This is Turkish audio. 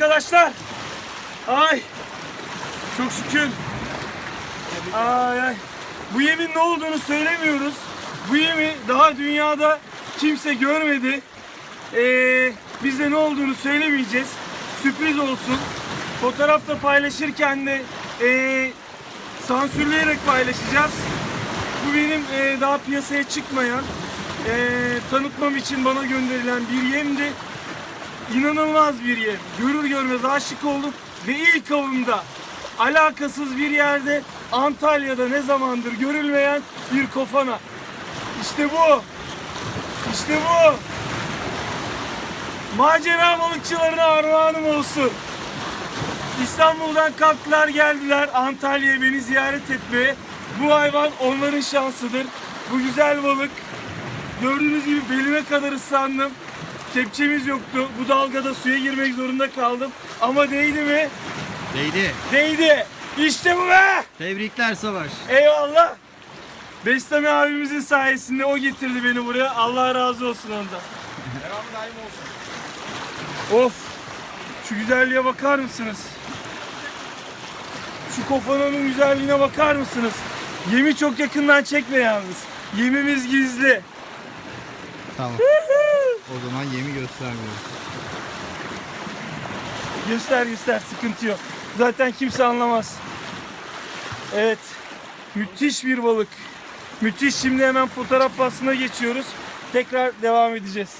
arkadaşlar. Ay. Çok şükür. Ay ay. Bu yemin ne olduğunu söylemiyoruz. Bu yemi daha dünyada kimse görmedi. Ee, biz de ne olduğunu söylemeyeceğiz. Sürpriz olsun. Fotoğrafta paylaşırken de ee, sansürleyerek paylaşacağız. Bu benim ee, daha piyasaya çıkmayan, ee, tanıtmam için bana gönderilen bir yemdi. İnanılmaz bir yem. Görür görmez aşık oldum ve ilk avımda alakasız bir yerde Antalya'da ne zamandır görülmeyen bir kofana. İşte bu. İşte bu. Macera balıkçılarına armağanım olsun. İstanbul'dan kalktılar geldiler Antalya'ya beni ziyaret etmeye. Bu hayvan onların şansıdır. Bu güzel balık. Gördüğünüz gibi belime kadar ıslandım. Kepçemiz yoktu. Bu dalgada suya girmek zorunda kaldım. Ama değdi mi? Değdi. Değdi. İşte bu be! Tebrikler Savaş. Eyvallah. Bestami abimizin sayesinde o getirdi beni buraya. Allah razı olsun ondan. Of. Şu güzelliğe bakar mısınız? Şu kofananın güzelliğine bakar mısınız? Yemi çok yakından çekme yalnız. Yemimiz gizli. Tamam. O zaman yemi göstermiyoruz. Göster göster sıkıntı yok. Zaten kimse anlamaz. Evet. Müthiş bir balık. Müthiş. Şimdi hemen fotoğraf faslına geçiyoruz. Tekrar devam edeceğiz.